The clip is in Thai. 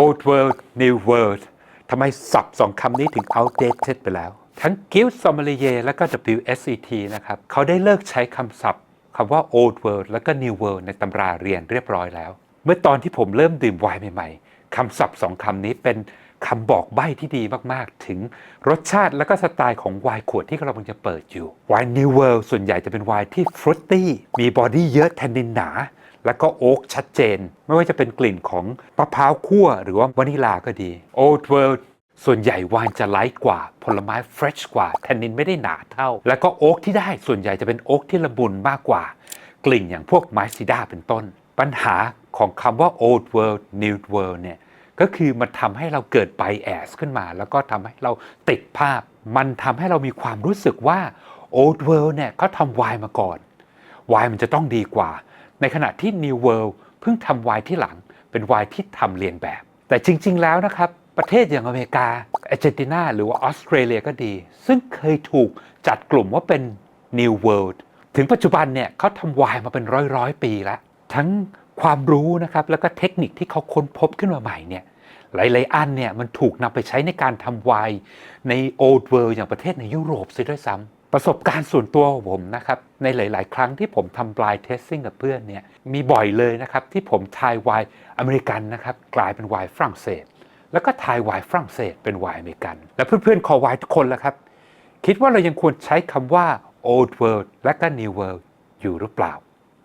Old World New World ทำไมสับสองคำนี้ถึง outdated ไปแล้ว ทั้ง Guild Sommelier และก็ WSET นะครับเขาได้เลิกใช้คำศัพท์คำว่า Old World และก็ New World ในตำราเรียนเรียบร้อยแล้ว เมื่อตอนที่ผมเริ่มดื่มไวน์ใหม่ๆคำศัพท์สองคำนี้เป็นคำบอกใบ้ที่ดีมากๆ ถึงรสชาติและก็สไตล์ของไวน์ขวดที่กำลังจะเปิดอยู่ไวน์ New World ส่วนใหญ่จะเป็นไวน์ที่ฟรุตตี้มีบอดี้เยอะแทนนินหนา แล้วก็โอ๊กชัดเจน ไม่ว่าจะเป็นกลิ่นของมะพร้าวคั่วหรือว่าวานิลาก็ดี Old World ส่วนใหญ่ไวน์จะไลท์กว่า ผลไม้เฟรชกว่าแทนนินไม่ได้หนาเท่า แล้วก็โอ๊กที่ได้ส่วนใหญ่จะเป็นโอ๊กที่ละมุนมากกว่า กลิ่นอย่างพวกไม้ซิด้าเป็นต้น ปัญหาของคำว่า old world new world เนี่ยก็คือมันทำให้เราเกิดไบแอสขึ้นมา แล้วก็ทำให้เราติดภาพ มันทำให้เรามีความรู้สึกว่า old world เนี่ยเขาทำไวน์มาก่อนไวน์มันจะต้องดีกว่า ในขณะที่ New World เพิ่งทำไวน์ที่หลัง เป็นไวน์ที่ทำเรียนแบบ แต่จริง ๆ แล้วนะครับ ประเทศอย่างอเมริกาอาร์เจนตินาหรือว่าออสเตรเลียก็ดี ซึ่งเคยถูกจัดกลุ่มว่าเป็น New World ถึงปัจจุบันเนี่ยเขาทำไวน์มาเป็นร้อยร้อยๆ ปีแล้ว ทั้งความรู้นะครับแล้วก็เทคนิคที่เขาค้นพบขึ้นมาใหม่เนี่ยหลายๆอันเนี่ยมันถูกนำไปใช้ในการทำไวน์ใน Old World อย่างประเทศในยุโรปซะด้วยซ้ำ ประสบการณ์ส่วนตัวของผมนะครับในหลาย ๆ ครั้งที่ผมทำ blind testing กับเพื่อนเนี่ยมีบ่อยเลยนะครับที่ผมทายวายอเมริกันนะครับกลายเป็นวายฝรั่งเศส แล้วก็ทายวายฝรั่งเศสเป็นวายอเมริกัน และเพื่อน ๆ คอวายทุกคนแล้วครับ คิดว่าเรายังควรใช้คำว่า old world และก็ new world อยู่หรือเปล่า